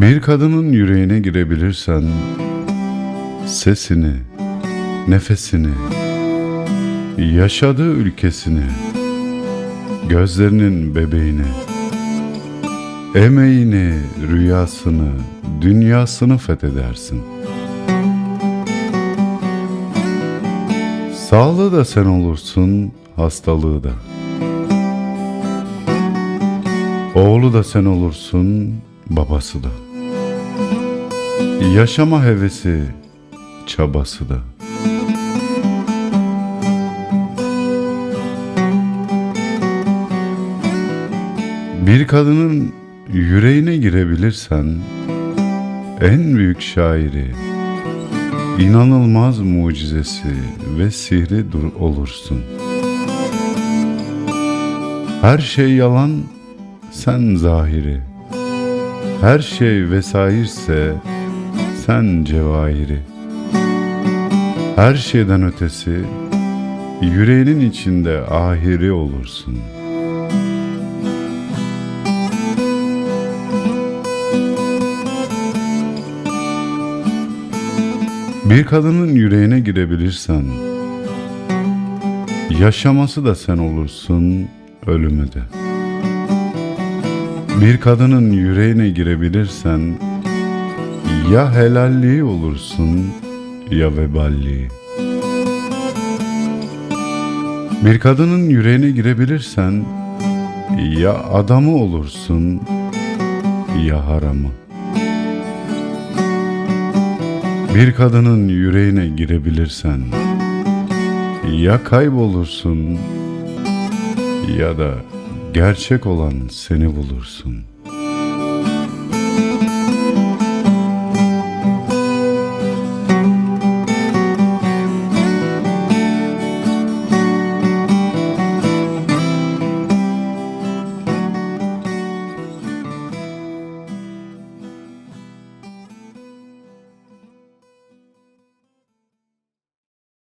Bir kadının yüreğine girebilirsen sesini, nefesini, yaşadığı ülkesini, gözlerinin bebeğini, emeğini, rüyasını, dünyasını fethedersin. Sağlığı da sen olursun, hastalığı da. Oğlu da sen olursun, babası da. Yaşama hevesi, çabası da. Bir kadının yüreğine girebilirsen en büyük şairi, inanılmaz mucizesi ve sihri dur olursun. Her şey yalan, sen zahiri. Her şey vesairse sen cevahiri. Her şeyden ötesi yüreğinin içinde ahiri olursun. Bir kadının yüreğine girebilirsen yaşaması da sen olursun, ölümü de. Bir kadının yüreğine girebilirsen ya helalliği olursun ya veballiği. Bir kadının yüreğine girebilirsen ya adamı olursun ya haramı. Bir kadının yüreğine girebilirsen ya kaybolursun ya da gerçek olan seni bulursun.''